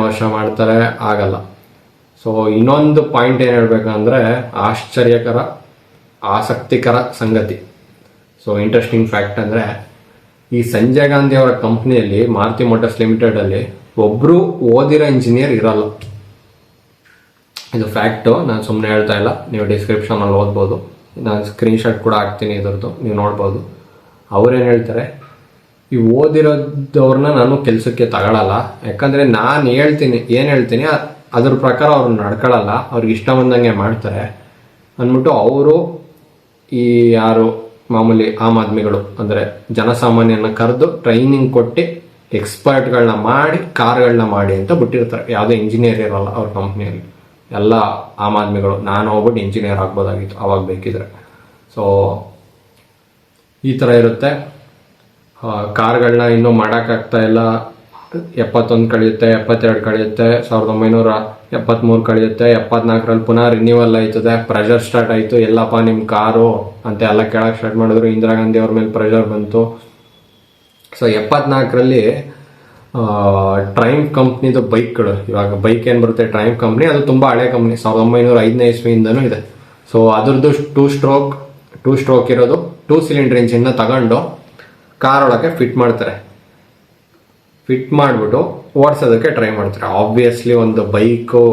ವರ್ಷ ಮಾಡ್ತಾರೆ, ಆಗಲ್ಲ. ಸೊ ಇನ್ನೊಂದು ಪಾಯಿಂಟ್ ಏನು ಹೇಳ್ಬೇಕಂದ್ರೆ, ಆಶ್ಚರ್ಯಕರ, ಆಸಕ್ತಿಕರ ಸಂಗತಿ. ಸೊ ಇಂಟ್ರೆಸ್ಟಿಂಗ್ ಫ್ಯಾಕ್ಟ್ ಅಂದರೆ, ಈ ಸಂಜಯ್ ಗಾಂಧಿ ಅವರ ಕಂಪ್ನಿಯಲ್ಲಿ ಮಾರುತಿ ಮೋಟರ್ಸ್ ಲಿಮಿಟೆಡ್ ಅಲ್ಲಿ ಒಬ್ರು ಓದಿರೋ ಇಂಜಿನಿಯರ್ ಇರಲ್ಲ. ಇದು ಫ್ಯಾಕ್ಟು ನಾನು ಸುಮ್ಮನೆ ಹೇಳ್ತಾ ಇಲ್ಲ. ನೀವು ಡಿಸ್ಕ್ರಿಪ್ಷನಲ್ಲಿ ಓದ್ಬೋದು. ನಾನು ಸ್ಕ್ರೀನ್ಶಾಟ್ ಕೂಡ ಹಾಕ್ತೀನಿ ಇದರದ್ದು. ನೀವು ನೋಡ್ಬೋದು. ಅವ್ರೇನು ಹೇಳ್ತಾರೆ? ಈ ಓದಿರೋದವ್ರನ್ನ ನಾನು ಕೆಲಸಕ್ಕೆ ತಗೊಳಲ್ಲ. ಯಾಕಂದರೆ ನಾನು ಹೇಳ್ತೀನಿ, ಏನು ಹೇಳ್ತೀನಿ ಅದ್ರ ಪ್ರಕಾರ ಅವ್ರು ನಡ್ಕೊಳಲ್ಲ, ಅವ್ರಿಗೆ ಇಷ್ಟ ಬಂದಂಗೆ ಮಾಡ್ತಾರೆ. ಅಂದ್ಬಿಟ್ಟು ಅವರು ಈ ಯಾರು ಮಾಮೂಲಿ ಆಮ್ ಆದ್ಮಿಗಳು, ಅಂದರೆ ಜನಸಾಮಾನ್ಯನ ಕರೆದು ಟ್ರೈನಿಂಗ್ ಕೊಟ್ಟು ಎಕ್ಸ್ಪರ್ಟ್ಗಳನ್ನ ಮಾಡಿ, ಕಾರ್ಗಳನ್ನ ಮಾಡಿ ಅಂತ ಬಿಟ್ಟಿರ್ತಾರೆ. ಯಾವುದೇ ಇಂಜಿನಿಯರ್ ಇರಲ್ಲ ಅವ್ರ ಕಂಪ್ನಿಯಲ್ಲಿ ಎಲ್ಲ ಆಮ್ ಆದ್ಮಿಗಳು, ನಾನು ಹೋಗ್ಬಿಟ್ಟು ಇಂಜಿನಿಯರ್ ಆಗ್ಬೋದಾಗಿತ್ತು, ಅವಾಗ ಬೇಕಿದ್ರೆ. ಸೊ ಈ ಥರ ಇರುತ್ತೆ. ಕಾರ್ಗಳನ್ನ ಇನ್ನೂ ಮಾಡೋಕ್ಕಾಗ್ತಾ ಇಲ್ಲ. ಎಪ್ಪತ್ತೊಂದು ಕಳೆಯುತ್ತೆ, ಎಪ್ಪತ್ತೆರಡು ಕಳೆಯುತ್ತೆ, ಸಾವಿರದ ಒಂಬೈನೂರ ಎಪ್ಪತ್ತ್ಮೂರು ಕಳೆಯುತ್ತೆ, ಎಪ್ಪತ್ನಾಲ್ಕರಲ್ಲಿ ಪುನಃ ರಿನ್ಯೂವಲ್ ಆಯ್ತದೆ. ಪ್ರೆಷರ್ ಸ್ಟಾರ್ಟ್ ಆಯಿತು. ಎಲ್ಲಪ್ಪ ನಿಮ್ಮ ಕಾರು ಅಂತ ಎಲ್ಲ ಕೇಳೋಕೆ ಸ್ಟಾರ್ಟ್ ಮಾಡಿದ್ರು. ಇಂದಿರಾ ಗಾಂಧಿ ಅವ್ರ ಮೇಲೆ ಪ್ರೆಷರ್ ಬಂತು. ಸೊ ಎಪ್ಪತ್ನಾಲ್ಕರಲ್ಲಿ ಟ್ರೈಮ್ ಕಂಪ್ನಿದು ಬೈಕ್ಗಳು. ಇವಾಗ ಬೈಕ್ ಏನು ಬರುತ್ತೆ? Triumph company. ಅದು ತುಂಬ ಹಳೆ ಕಂಪ್ನಿ. ಸಾವಿರದ ಒಂಬೈನೂರ ಐದನೇ ಇಸ್ವಿಯಿಂದನೂ ಇದೆ. ಸೊ ಅದ್ರದ್ದು ಟೂ ಸ್ಟ್ರೋಕ್ ಟೂ ಸ್ಟ್ರೋಕ್ ಇರೋದು ಟೂ ಸಿಲಿಂಡರ್ ಇಂಜಿನ್ನ ತಗೊಂಡು ಕಾರ್ ಒಳಗೆ ಫಿಟ್ ಮಾಡ್ತಾರೆ. ಫಿಟ್ ಮಾಡಿಬಿಟ್ಟು ಓಡಿಸೋದಕ್ಕೆ ಟ್ರೈ ಮಾಡ್ತಾರೆ. ಆಬ್ವಿಯಸ್ಲಿ ಒಂದು ಬೈಕು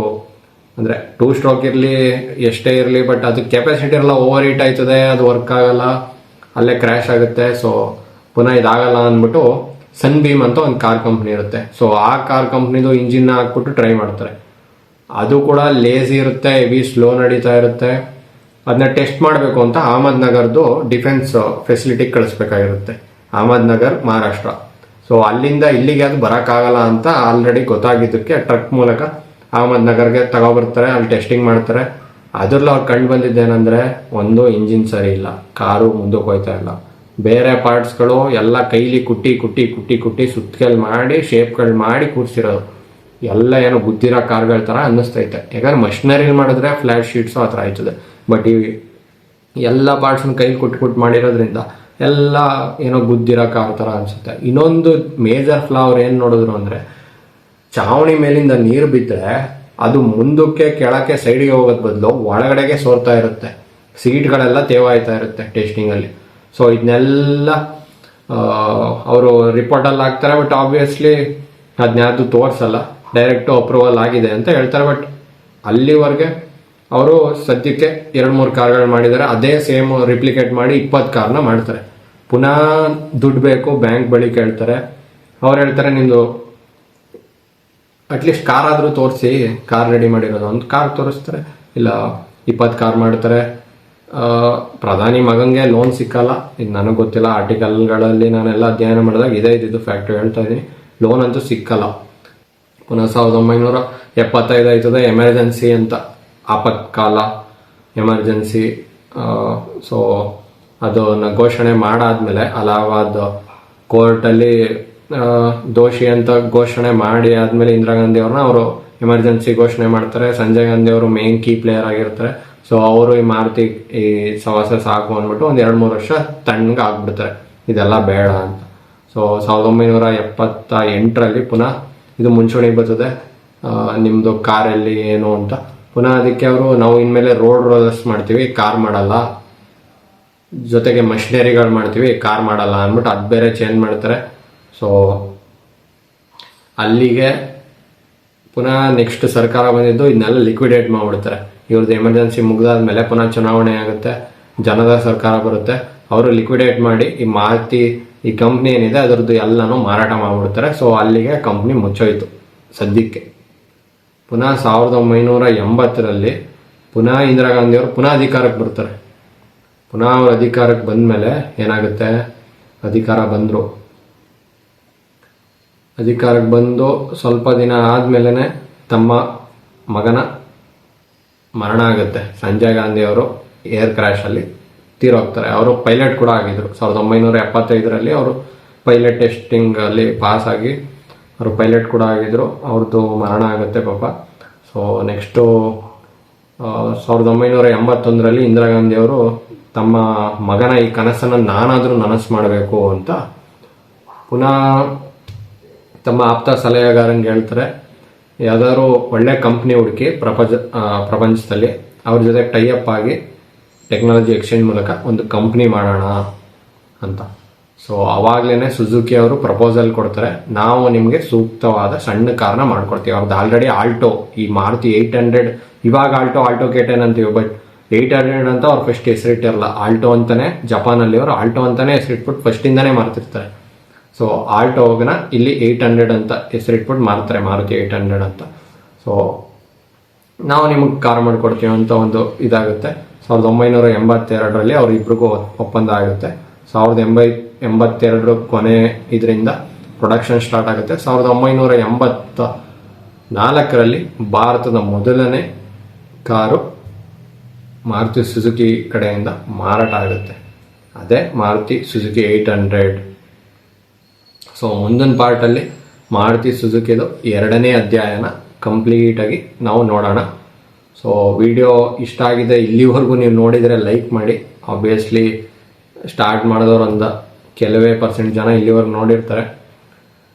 ಅಂದರೆ ಟೂ ಸ್ಟ್ರೋಕ್ ಇರಲಿ, ಎಷ್ಟೇ ಇರಲಿ ಬಟ್ ಅದು ಕೆಪಾಸಿಟಿ ಎಲ್ಲ ಓವರ್ ಹೀಟ್ ಆಯ್ತದೆ, ಅದು ವರ್ಕ್ ಆಗಲ್ಲ, ಅಲ್ಲೇ ಕ್ರ್ಯಾಶ್ ಆಗುತ್ತೆ ಸೊ ಪುನಃ ಇದಾಗಲ್ಲ ಅಂದ್ಬಿಟ್ಟು ಸನ್ ಬೀಮ್ ಅಂತ ಒಂದು ಕಾರ್ ಕಂಪ್ನಿ ಇರುತ್ತೆ. ಸೊ ಆ ಕಾರ್ ಕಂಪ್ನಿದು ಇಂಜಿನ್ ಹಾಕ್ಬಿಟ್ಟು ಟ್ರೈ ಮಾಡ್ತಾರೆ. ಅದು ಕೂಡ ಲೇಸಿ ಇರುತ್ತೆ ಹೆವಿ ಸ್ಲೋ ನಡೀತಾ ಇರುತ್ತೆ. ಅದನ್ನ ಟೆಸ್ಟ್ ಮಾಡಬೇಕು ಅಂತ ಅಹಮದ್ ನಗರ್ದು ಡಿಫೆನ್ಸ್ ಫೆಸಿಲಿಟಿ ಕಳಿಸ್ಬೇಕಾಗಿರುತ್ತೆ. ಅಹಮದ್ ನಗರ್ ಮಹಾರಾಷ್ಟ್ರ. ಸೊ ಅಲ್ಲಿಂದ ಇಲ್ಲಿಗೆ ಅದು ಬರೋಕ್ಕಾಗಲ್ಲ ಅಂತ ಆಲ್ರೆಡಿ ಗೊತ್ತಾಗಿದ್ದಕ್ಕೆ ಟ್ರಕ್ ಮೂಲಕ ಅಹಮದ್ನಗರ್ಗೆ ತಗೊಬರ್ತಾರೆ ಅಲ್ಲಿ ಟೆಸ್ಟಿಂಗ್ ಮಾಡ್ತಾರೆ. ಅದ್ರಲ್ಲಿ ಅವ್ರು ಕಂಡು ಬಂದಿದ್ದೇನೆಂದರೆ, ಒಂದು ಇಂಜಿನ್ ಸರಿ ಇಲ್ಲ, ಕಾರು ಮುಂದಕ್ಕೆ ಹೋಯ್ತಾ ಇಲ್ಲ. ಬೇರೆ ಪಾರ್ಟ್ಸ್ಗಳು ಎಲ್ಲ ಕೈಲಿ ಕುಟ್ಟಿ ಕುಟ್ಟಿ ಕುಟ್ಟಿ ಕುಟ್ಟಿ ಸುತ್ತಲ್ ಮಾಡಿ ಶೇಪ್ಗಳು ಮಾಡಿ ಕೂರಿಸಿರೋದು. ಎಲ್ಲ ಏನೋ ಬುದ್ಧಿರೋ ಕಾರ್ಗಳ ಥರ ಅನ್ನಿಸ್ತೈತೆ. ಯಾಕಂದ್ರೆ ಮಷಿನರಿಲಿ ಮಾಡಿದ್ರೆ ಫ್ಲಾಟ್ ಶೀಟ್ಸು ಆ ಥರ ಆಯ್ತದೆ. ಬಟ್ ಈ ಎಲ್ಲ ಪಾರ್ಟ್ಸ್ನ ಕೈಲಿ ಕುಟ್ಟು ಕುಟ್ಟು ಮಾಡಿರೋದ್ರಿಂದ ಎಲ್ಲ ಏನೋ ಗುದ್ದಿರೋ ಕಾರ್ ಥರ ಅನ್ಸುತ್ತೆ. ಇನ್ನೊಂದು ಮೇಜರ್ ಫ್ಲಾ ಅವ್ರು ಏನು ನೋಡಿದ್ರು ಅಂದರೆ, ಚಾವಣಿ ಮೇಲಿಂದ ನೀರು ಬಿದ್ದರೆ ಅದು ಮುಂದಕ್ಕೆ ಕೆಳಕ್ಕೆ ಸೈಡಿಗೆ ಹೋಗೋದ್ ಬದಲು ಒಳಗಡೆಗೆ ಸೋರ್ತಾ ಇರುತ್ತೆ. ಸೀಟ್ಗಳೆಲ್ಲ ತೇವಾಯ್ತಾ ಇರುತ್ತೆ ಟೆಸ್ಟಿಂಗಲ್ಲಿ ಸೊ ಇದನ್ನೆಲ್ಲ ಅವರು ರಿಪೋರ್ಟಲ್ಲಿ ಹಾಕ್ತಾರೆ ಬಟ್ ಆಬ್ವಿಯಸ್ಲಿ ಅದನ್ಯಾವುದು ತೋರಿಸಲ್ಲ. ಡೈರೆಕ್ಟು ಅಪ್ರೂವಲ್ ಆಗಿದೆ ಅಂತ ಹೇಳ್ತಾರೆ ಬಟ್ ಅಲ್ಲಿವರೆಗೆ ಅವರು ಸದ್ಯಕ್ಕೆ ಎರಡು ಮೂರು ಕಾರ್ಗಳು ಮಾಡಿದ್ದಾರೆ. ಅದೇ ಸೇಮ್ ರಿಪ್ಲಿಕೇಟ್ ಮಾಡಿ ಇಪ್ಪತ್ತು ಕಾರ್ನ ಮಾಡ್ತಾರೆ. ಪುನಃ ದುಡ್ಡು ಬೇಕು ಬ್ಯಾಂಕ್ ಬಳಿ ಕೇಳ್ತಾರೆ. ಅವ್ರು ಹೇಳ್ತಾರೆ, ನಿಂದು ಅಟ್ಲೀಸ್ಟ್ ಕಾರ್ ಆದರೂ ತೋರಿಸಿ ಕಾರ್ ರೆಡಿ ಮಾಡಿರೋದು. ಒಂದು ಕಾರ್ ತೋರಿಸ್ತಾರೆ, ಇಲ್ಲ ಇಪ್ಪತ್ತು ಕಾರ್ ಮಾಡ್ತಾರೆ. ಪ್ರಧಾನಿ ಮಗಂಗೆ ಲೋನ್ ಸಿಕ್ಕಲ್ಲ. ಇದು ನನಗೆ ಗೊತ್ತಿಲ್ಲ ಆರ್ಟಿಕಲ್ಗಳಲ್ಲಿ ನಾನೆಲ್ಲ ಅಧ್ಯಯನ ಮಾಡಿದಾಗ ಇದೇ ಇದ್ದಿದ್ದು ಫ್ಯಾಕ್ಟ್ರಿ ಹೇಳ್ತಾ ಇದ್ದೀನಿ. ಲೋನ್ ಅಂತೂ ಸಿಕ್ಕಲ್ಲ. ಪುನಃ ಸಾವಿರದ ಒಂಬೈನೂರ ಎಪ್ಪತ್ತೈದು ಆಯ್ತದೆ ಎಮರ್ಜೆನ್ಸಿ ಅಂತ. ಆಪತ್ಕಾಲ ಎಮರ್ಜೆನ್ಸಿ ಸೊ ಅದನ್ನ ಘೋಷಣೆ ಮಾಡಾದ್ಮೇಲೆ ಅಲಹಾಬಾದ್ ಕೋರ್ಟಲ್ಲಿ ದೋಷಿ ಅಂತ ಘೋಷಣೆ ಮಾಡಿ ಆದ್ಮೇಲೆ ಇಂದಿರಾ ಗಾಂಧಿ ಅವ್ರನ್ನ ಅವರು ಎಮರ್ಜೆನ್ಸಿ ಘೋಷಣೆ ಮಾಡ್ತಾರೆ. ಸಂಜಯ್ ಗಾಂಧಿ ಅವರು ಮೇನ್ ಕೀ ಪ್ಲೇಯರ್ ಆಗಿರ್ತಾರೆ. ಸೊ ಅವರು ಈ ಮಾರುತಿ, ಈ ಸವಾಸ ಸಾಕು ಅಂದ್ಬಿಟ್ಟು ಒಂದು ಎರಡು ಮೂರು ವರ್ಷ ತಣ್ಣಗೆ ಆಗ್ಬಿಡ್ತಾರೆ. ಇದೆಲ್ಲ ಬೇಡ ಅಂತ. ಸೊ ಸಾವಿರದ ಒಂಬೈನೂರ ಎಪ್ಪತ್ತ ಎಂಟರಲ್ಲಿ ಪುನಃ ಇದು ಮುಂಚೂಣಿ ಬರ್ತದೆ. ನಿಮ್ಮದು ಕಾರಲ್ಲಿ ಏನು ಅಂತ. ಪುನಃ ಅದಕ್ಕೆ ಅವರು ನಾವು ಇನ್ಮೇಲೆ ರೋಡ್ ರೋಲರ್ಸ್ ಮಾಡ್ತೀವಿ. ಕಾರ್ ಮಾಡಲ್ಲ. ಜೊತೆಗೆ ಮಷಿನರಿಗಳು ಮಾಡ್ತೀವಿ ಕಾರ್ ಮಾಡಲ್ಲ ಅಂದ್ಬಿಟ್ಟು ಅದು ಬೇರೆ ಚೇಂಜ್ ಮಾಡ್ತಾರೆ. ಸೊ ಅಲ್ಲಿಗೆ ಪುನಃ ನೆಕ್ಸ್ಟ್ ಸರ್ಕಾರ ಬಂದಿದ್ದು ಇದನ್ನೆಲ್ಲ ಲಿಕ್ವಿಡೇಟ್ ಮಾಡಿಬಿಡ್ತಾರೆ. ಇವ್ರದ್ದು ಎಮರ್ಜೆನ್ಸಿ ಮುಗ್ದಾದ್ಮೇಲೆ ಪುನಃ ಚುನಾವಣೆ ಆಗುತ್ತೆ ಜನದ ಸರ್ಕಾರ ಬರುತ್ತೆ. ಅವರು ಲಿಕ್ವಿಡೇಟ್ ಮಾಡಿ ಈ ಮಾರುತಿ, ಈ ಕಂಪ್ನಿ ಏನಿದೆ ಅದರದ್ದು ಎಲ್ಲನೂ ಮಾರಾಟ ಮಾಡಿಬಿಡ್ತಾರೆ. ಸೊ ಅಲ್ಲಿಗೆ ಕಂಪ್ನಿ ಮುಚ್ಚೋಯ್ತು ಸದ್ಯಕ್ಕೆ. ಪುನಃ ಸಾವಿರದ ಒಂಬೈನೂರ ಎಂಬತ್ತರಲ್ಲಿ ಪುನಃ ಇಂದಿರಾ ಗಾಂಧಿಯವರು ಪುನಃ ಅಧಿಕಾರಕ್ಕೆ ಬರ್ತಾರೆ. ಪುನಃ ಅವ್ರ ಅಧಿಕಾರಕ್ಕೆ ಬಂದಮೇಲೆ ಏನಾಗುತ್ತೆ? ಅಧಿಕಾರ ಬಂದರು. ಅಧಿಕಾರಕ್ಕೆ ಬಂದು ಸ್ವಲ್ಪ ದಿನ ಆದಮೇಲೆ ತಮ್ಮ ಮಗನ ಮರಣ ಆಗುತ್ತೆ. ಸಂಜಯ್ ಗಾಂಧಿ ಅವರು ಏರ್ ಕ್ರ್ಯಾಶಲ್ಲಿ ತೀರೋಗ್ತಾರೆ ಅವರು ಪೈಲಟ್ ಕೂಡ ಆಗಿದ್ರು. ಸಾವಿರದ ಒಂಬೈನೂರ ಎಪ್ಪತ್ತೈದರಲ್ಲಿ ಅವರು ಪೈಲಟ್ ಟೆಸ್ಟಿಂಗಲ್ಲಿ ಆಗಿ ಅವರು ಪೈಲಟ್ ಕೂಡ ಆಗಿದ್ರು. ಅವ್ರದ್ದು ಮರಣ ಆಗುತ್ತೆ ಪಾಪ. ಸೊ ನೆಕ್ಸ್ಟು ಸಾವಿರದ ಒಂಬೈನೂರ ಎಂಬತ್ತೊಂದರಲ್ಲಿ ಇಂದಿರಾ ಗಾಂಧಿ ಅವರು ತಮ್ಮ ಮಗನ ಈ ಕನಸನ್ನು ನಾನಾದರೂ ನನಸು ಮಾಡಬೇಕು ಅಂತ ಪುನಃ ತಮ್ಮ ಆಪ್ತ ಸಲಹೆಗಾರಂಗೆ ಹೇಳ್ತಾರೆ, ಯಾವ್ದಾದ್ರು ಒಳ್ಳೆ ಕಂಪ್ನಿ ಹುಡುಕಿ ಪ್ರಪಂಚ ಪ್ರಪಂಚದಲ್ಲಿ ಅವ್ರ ಜೊತೆ ಟೈ ಅಪ್ ಆಗಿ ಟೆಕ್ನಾಲಜಿ ಎಕ್ಸ್ಚೇಂಜ್ ಮೂಲಕ ಒಂದು ಕಂಪ್ನಿ ಮಾಡೋಣ ಅಂತ. ಸೊ ಅವಾಗಲೇ ಸುಜುಕಿ ಅವರು ಪ್ರಪೋಸಲ್ ಕೊಡ್ತಾರೆ, ನಾವು ನಿಮಗೆ ಸೂಕ್ತವಾದ ಸಣ್ಣ ಕಾರಣ ಮಾಡ್ಕೊಡ್ತೀವಿ. ಅವ್ರದ್ದು ಆಲ್ರೆಡಿ ಆಲ್ಟೋ ಈ ಮಾರುತಿ ಏಯ್ಟ್ ಹಂಡ್ರೆಡ್ ಇವಾಗ ಆಲ್ಟೋ ಆಲ್ಟೋ ಕೇಟನ್ ಅಂತೀವಿ ಬಟ್ ಏಯ್ಟ್ ಹಂಡ್ರೆಡ್ ಅಂತ ಅವ್ರು ಫಸ್ಟ್ ಹೆಸರಿಟ್ಟಿರಲ್ಲ ಆಲ್ಟೋ ಅಂತಾನೆ ಜಪಾನಲ್ಲಿ ಅವರು ಆಲ್ಟೋ ಅಂತಾನೆ ಹೆಸರಿಟ್ಬಿಟ್ಟು ಫಸ್ಟಿಂದಾನೇ ಮಾರ್ತಿರ್ತಾರೆ. ಸೊ ಆಲ್ಟೋಗನ ಇಲ್ಲಿ ಏಯ್ಟ್ ಹಂಡ್ರೆಡ್ ಅಂತ ಹೆಸರಿಟ್ಬಿಟ್ಟು ಮಾರ್ತಾರೆ, ಮಾರುತಿ ಏಯ್ಟ್ ಹಂಡ್ರೆಡ್ ಅಂತ. ಸೊ ನಾವು ನಿಮಗೆ ಕಾರ್ ಮಾಡಿಕೊಡ್ತೀವಿ ಅಂತ ಒಂದು ಇದಾಗುತ್ತೆ. ಸಾವಿರದ ಒಂಬೈನೂರ ಎಂಬತ್ತೆರಡರಲ್ಲಿ ಅವರಿಬ್ರಿಗೂ ಒಪ್ಪಂದ ಆಗುತ್ತೆ. ಸಾವಿರದ ಎಂಬೈ, ಎಂಬತ್ತೆರಡು ಕೊನೆ ಇದರಿಂದ ಪ್ರೊಡಕ್ಷನ್ ಸ್ಟಾರ್ಟ್ ಆಗುತ್ತೆ. ಸಾವಿರದ ಒಂಬೈನೂರ ಎಂಬತ್ತ ನಾಲ್ಕರಲ್ಲಿ ಭಾರತದ ಮೊದಲನೇ ಕಾರು ಮಾರುತಿ ಸುಜುಕಿ ಕಡೆಯಿಂದ ಮಾರಾಟ ಆಗುತ್ತೆ. ಅದೇ Maruti Suzuki eight hundred. So ಮುಂದಿನ ಪಾರ್ಟಲ್ಲಿ ಮಾರುತಿ ಸುಜುಕಿದು ಎರಡನೇ ಅಧ್ಯಾಯನ ಕಂಪ್ಲೀಟಾಗಿ ನಾವು ನೋಡೋಣ. ಸೊ ವಿಡಿಯೋ ಇಷ್ಟ ಆಗಿದೆ ಇಲ್ಲಿವರೆಗೂ ನೀವು ನೋಡಿದರೆ ಲೈಕ್ ಮಾಡಿ. ಆಬ್ವಿಯಸ್ಲಿ ಸ್ಟಾರ್ಟ್ ಮಾಡಿದವರಂದ ಕೆಲವೇ ಪರ್ಸೆಂಟ್ ಜನ ಇಲ್ಲಿವರೆಗೂ ನೋಡಿರ್ತಾರೆ.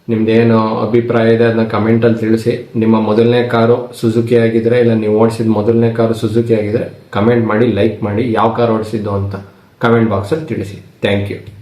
ನಿಮ್ದೇನು ಅಭಿಪ್ರಾಯ ಇದೆ, ಅದನ್ನ ಕಮೆಂಟಲ್ಲಿ ತಿಳಿಸಿ. ನಿಮ್ಮ ಮೊದಲನೇ ಕಾರು ಸುಜುಕಿ ಆಗಿದ್ರೆ, ಇಲ್ಲ ನೀವು ಓಡಿಸಿದ ಮೊದಲನೇ ಕಾರು ಸುಜುಕಿ ಆಗಿದ್ರೆ ಕಮೆಂಟ್ ಮಾಡಿ ಲೈಕ್ ಮಾಡಿ, ಯಾವ ಕಾರ್ ಓಡಿಸಿದ್ದು ಅಂತ ಕಮೆಂಟ್ ಬಾಕ್ಸಲ್ಲಿ ತಿಳಿಸಿ. Thank you